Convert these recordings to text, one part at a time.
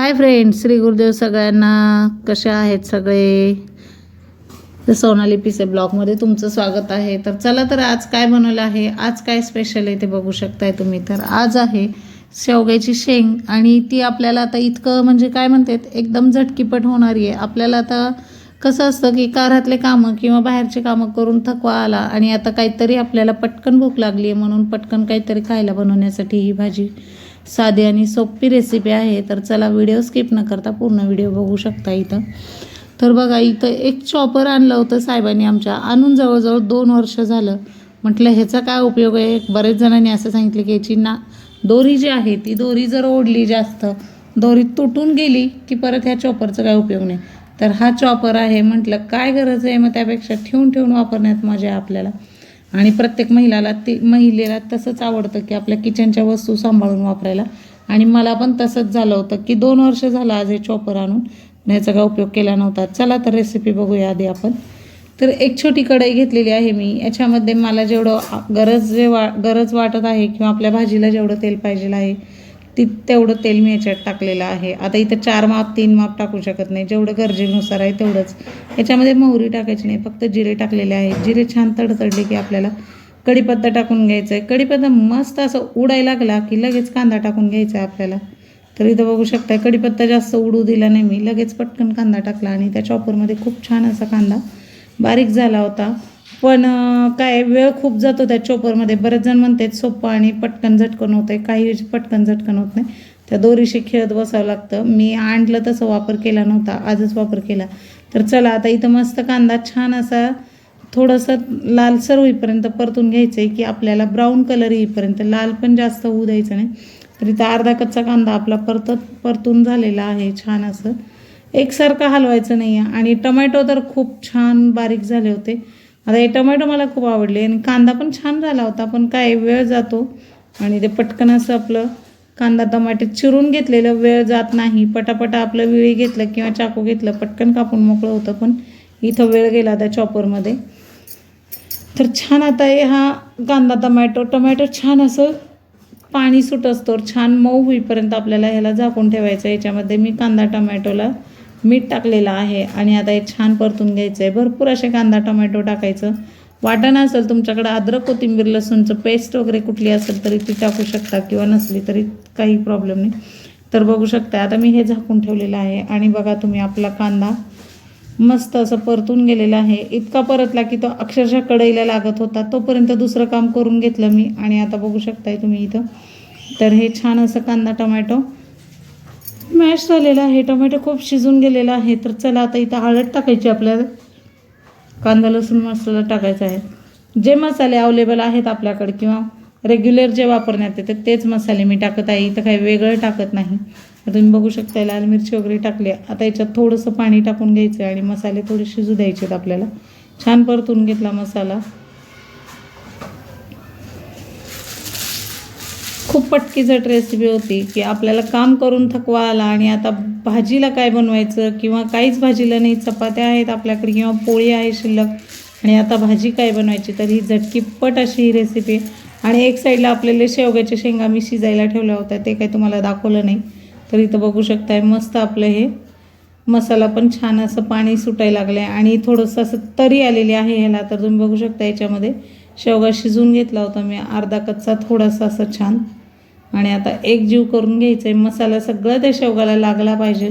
Hi friend Shri Gurudev सगळ्यांना कशा आहेत सगळे? तर सोनाली पिसे ब्लॉगमध्ये तुमचं स्वागत आहे. तर चला तर आज काय बनवलं आहे? आज काय स्पेशल आहे ते बघू शकताय तुम्ही. तर आज आहे शेवग्याची शेंग आणि ती आपल्याला आता इतकं म्हणजे काय म्हणतात एकदम झटकीपट होणारी आहे. आपल्याला आता कसं असतं की घरातले कामं किंवा बाहेरचे कामं करून थकवा आला आणि आता काहीतरी आपल्याला पटकन भूक लागली आहे म्हणून पटकन काहीतरी खायला बनवण्यासाठी ही भाजी साधी आणि सोपी रेसिपी आहे. तर चला व्हिडिओ स्किप न करता पूर्ण व्हिडिओ बघू शकता इथं. तर बघा इथं एक चॉपर आणलं होतं साहेबांनी आमच्या. आणून जवळजवळ दोन वर्ष झालं. म्हटलं ह्याचा काय उपयोग आहे? बरेच जणांनी असं सांगितलं की याची ना दोरी जी आहे ती दोरी जर ओढली जास्त दोरी तुटून गेली की परत ह्या चॉपरचा काय उपयोग नाही. तर हा चॉपर आहे. म्हटलं काय गरज आहे मग त्यापेक्षा ठेवून ठेवून वापरण्यात मजा आहे आपल्याला. आणि प्रत्येक महिलाला ती महिलेला तसंच आवडतं की आपल्या किचनच्या वस्तू सांभाळून वापरायला. आणि मला पण तसंच झालं होतं की दोन वर्ष झालं आज हे चॉपर आणून. ह्याचा काय उपयोग केला नव्हता. चला तर रेसिपी बघूया आधी आपण. तर एक छोटी कढई घेतलेली आहे मी. याच्यामध्ये मला जेवढं गरज जे वा गरज वाटत आहे किंवा आपल्या भाजीला जेवढं तेल पाहिजे आहे ती तेवढं तेल मी याच्यात टाकलेलं आहे. आता इथं चार माप तीन माप टाकू शकत नाही. जेवढं गरजेनुसार आहे तेवढंच. याच्यामध्ये मोहरी टाकायची नाही. फक्त जिरे टाकलेले आहे जिरे छान तडतडले की आपल्याला कढीपत्ता टाकून घ्यायचं आहे कढीपत्ता मस्त असं उडायला लागला की लगेच कांदा टाकून घ्यायचा आहे आपल्याला. तर इथं बघू शकता कढीपत्ता जास्त उडू दिला नाही मी. लगेच पटकन कांदा टाकला आणि त्या चॉपरमध्ये खूप छान असा कांदा बारीक झाला होता. पण काय वेळ खूप जातो त्या चोपरमध्ये. बरेच जण म्हणतात सोपं आणि पटकन झटकन होतं आहे काही पटकन झटकन होत नाही. त्या दोरीशी खेळत बसावं लागतं. मी आणलं तसं वापर केला नव्हता आजच वापर केला. तर चला आता इथं मस्त कांदा छान असा थोडंसं लालसर होईपर्यंत परतून घ्यायचं आहे की आपल्याला ब्राऊन कलर येईपर्यंत. लाल पण जास्त होऊ द्यायचं नाही. तर इथं अर्धा कच्चा कांदा आपला परतत परतून झालेला आहे छान असं. एकसारखं हलवायचं नाही आहे आणि टमॅटो तर खूप छान बारीक झाले होते. आता हे टमॅटो मला खूप आवडले. आणि कांदा पण छान झाला होता पण काय वेळ जातो. आणि ते पटकन असं आपलं कांदा टमाटे चिरून घेतलेलं वेळ जात नाही. पटापटा आपलं विळी घेतलं किंवा चाकू घेतलं पटकन कापून मोकळं होतं पण इथं वेळ गेला त्या चॉपरमध्ये. तर छान आता हे हा कांदा टमॅटो टमॅटो छान असं पाणी सुट असतो छान मऊ होईपर्यंत आपल्याला ह्याला झाकून ठेवायचं आहे. याच्यामध्ये मी कांदा टमॅटोला मीठ टाकलेलं आहे आणि आता हे छान परतून घ्यायचं आहे भरपूर असे कांदा टोमॅटो टाकायचं. वाटण असेल तुमच्याकडं अद्रक कोथिंबीर लसूणचं पेस्ट वगैरे कुठली असेल तरी ती टाकू शकता किंवा नसली तरी काही प्रॉब्लेम नाही. तर बघू शकता. आता मी हे झाकून ठेवलेलं आहे आणि बघा तुम्ही आपला कांदा मस्त असं परतून गेलेला आहे. इतका परतला की तो अक्षरशः कढईला लागत होता. तोपर्यंत दुसरं काम करून घेतलं मी आणि आता बघू शकताय तुम्ही इथं. तर हे छान असं कांदा टोमॅटो मॅश झालेला आहे. टोमॅटो खूप शिजून गेलेला आहे. तर चला आता इथं हळद टाकायची आपल्याला कांदा लसूण मसाला टाकायचा आहे. जे मसाले अवेलेबल आहेत आपल्याकडे किंवा रेग्युलर जे वापरण्यात येते तेच मसाले मी टाकत आहे. इथं काही वेगळं टाकत नाही. तुम्ही बघू शकता लाल मिरची वगैरे टाकली. आता याच्यात थोडंसं पाणी टाकून घ्यायचं आहे आणि मसाले थोडे शिजू द्यायचे आहेत आपल्याला. छान परतून घेतला मसाला. खूप पटकीझट रेसिपी होती की आपल्याला काम करून थकवा आला आणि आता भाजीला काय बनवायचं किंवा काहीच भाजीला नाही चपात्या आहेत आपल्याकडे किंवा पोळी आहे शिल्लक आणि आता भाजी काय बनवायची तर ही झटकीपट अशी ही रेसिपी आहे आणि एक साईडला आपल्याला शेवग्याच्या शेंगा मी शिजायला ठेवल्या होत्या ते काही तुम्हाला दाखवलं नाही. तर इथं बघू शकताय मस्त आपलं हे मसाला पण छान असं पाणी सुटायला लागलं आहे आणि थोडंसं असं तरी आलेली आहे ह्याला तर तुम्ही बघू शकता याच्यामध्ये. शेवगा शिजून घेतला होता मी अर्धा कच्चा थोडासा असं छान. आणि आता एक जीव करून घ्यायचं आहे मसाला सगळं त्या शेवगाला लागला पाहिजे.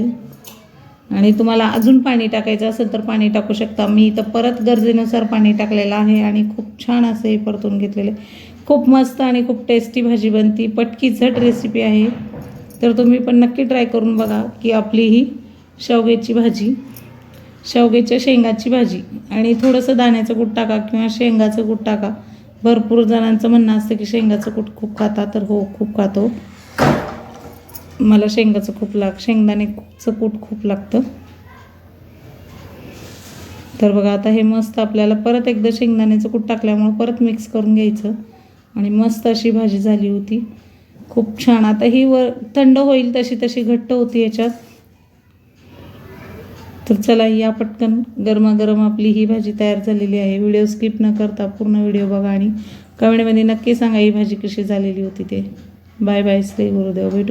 आणि तुम्हाला अजून पाणी टाकायचं असेल तर पाणी टाकू शकता. मी इथं परत गरजेनुसार पाणी टाकलेलं आहे आणि खूप छान असं हे परतून घेतलेलं आहे. खूप मस्त आणि खूप टेस्टी भाजी बनती. पटकी झट रेसिपी आहे. तर तुम्ही पण नक्की ट्राय करून बघा की आपली ही शेवग्याची भाजी शेवग्याच्या शेंगाची भाजी. आणि थोडंसं दाण्याचं कूट टाका किंवा शेंगाचं कूट टाका. भरपूर जणांचं म्हणणं असतं की शेंगाचं कूट खूप खाता तर हो खूप खातो. मला शेंगाचं खूप लाग शेंगदाणेचं कूट खूप लागतं. तर बघा आता हे मस्त आपल्याला परत एकदा शेंगदाण्याचं कूट टाकल्यामुळं परत मिक्स करून घ्यायचं. आणि मस्त अशी भाजी झाली होती. खूप छान. आता ही वर थंड होईल तशी तशी घट्ट होती याच्यात. तर चला या पटकन गरमागरम आपली ही भाजी तयार झालेली आहे. व्हिडिओ स्किप न करता पूर्ण व्हिडिओ बघा आणि कमेंटमध्ये नक्की सांगा ही भाजी कशी झालेली होती ते. Bye bye Shri Gurudev. भेटू